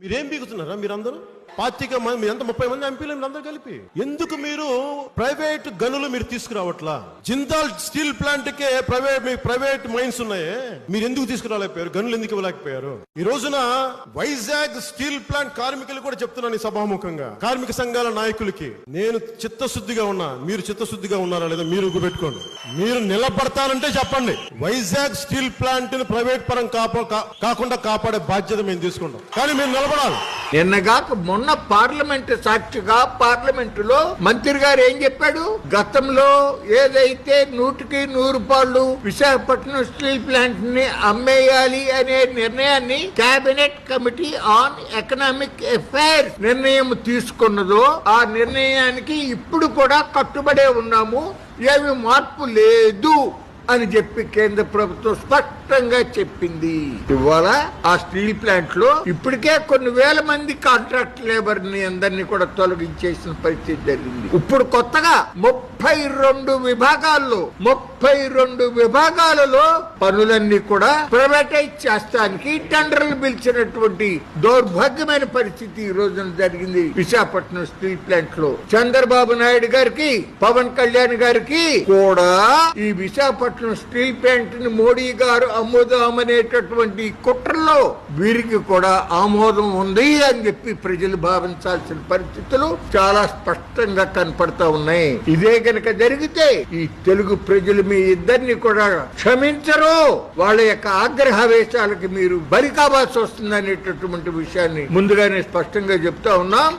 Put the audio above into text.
మీరేం బీగుతున్నారా మీరందరూ? పాతిక మంది ఎంత ముప్పై మంది ఎంపీలు మీరందరూ కలిపి. ఎందుకు మీరు ప్రైవేట్ గనులు మీరు తీసుకురావట్లా? జిందాల్ స్టీల్ ప్లాంట్ కే ప్రైవేట్ మీ ప్రైవేట్ మైన్స్ ఉన్నాయే. మీరు ఎందుకు తీసుకురాలేకపోయారు? గనులు ఎందుకు ఇవ్వలేకపోయారు? ఈ రోజున వైజాగ్ స్టీల్ ప్లాంట్ కార్మికులు కూడా చెప్తున్నాను ఈ సభాముఖంగా. కార్మిక సంఘాల నాయకులకి నేను చిత్తశుద్ధిగా ఉన్నా మీరు చిత్తశుద్ధిగా ఉన్నారా లేదా మీరు పెట్టుకోండి మీరు నిలబడతానంటే చెప్పండి. వైజాగ్ స్టీల్ ప్లాంట్ని ప్రైవేట్ పరం కాపా కాకుండా కాపాడే బాధ్యత మేము తీసుకుంటాం. కానీ మీరు నిలబడాలి. నిన్నగాక మొన్న పార్లమెంట్ సాక్షిగా పార్లమెంట్లో మంత్రి గారు ఏం చెప్పాడు? గతంలో ఏదైతే నూటికి నూరు పాళ్ళు విశాఖపట్నం స్టీల్ ప్లాంట్ని అమ్మేయాలి అనే నిర్ణయాన్ని cabinet committee on economic affairs నిర్ణయం తీసుకున్నదో ఆ నిర్ణయానికి ఇప్పుడు కూడా కట్టుబడే ఉన్నాము. ఏమి మార్పు లేదు. అని చెప్పి కేంద్ర ప్రభుత్వం స్పష్టంగా చెప్పింది. ఇవాళ ఆ స్టీల్ ప్లాంట్లో ఇప్పటికే కొన్ని వేల మంది కాంట్రాక్ట్ లేబర్ని అందరినీ కూడా తొలగించేసిన పరిస్థితి జరిగింది. ఇప్పుడు కొత్తగా ముప్పై రెండు విభాగాల్లో ముప్పై రెండు విభాగాలలో పనులన్నీ కూడా ప్రైవేటైజ్ చేస్తానికి టెండర్లు పిలిచినటువంటి దౌర్భాగ్యమైన పరిస్థితి ఈ రోజున జరిగింది. విశాఖపట్నం స్టీల్ ప్లాంట్లో చంద్రబాబు నాయుడు గారికి పవన్ కళ్యాణ్ గారికి కూడా ఈ విశాఖపట్నం స్టీల్ ప్లాంట్ని మోడీ గారు అమ్ముదామనేటటువంటి కుట్రలో వీరికి కూడా ఆమోదం ఉంది అని చెప్పి ప్రజలు భావించాల్సిన పరిస్థితులు చాలా స్పష్టంగా కనపడతా ఉన్నాయి. ఇదే గనక జరిగితే ఈ తెలుగు ప్రజలు మీ ఇద్దరిని కూడా క్షమించరు. వాళ్ళ యొక్క ఆగ్రహవేశాలకి మీరు బలి కావాల్సి వస్తుంది అనేటటువంటి విషయాన్ని ముందుగానే స్పష్టంగా చెప్తా ఉన్నాం.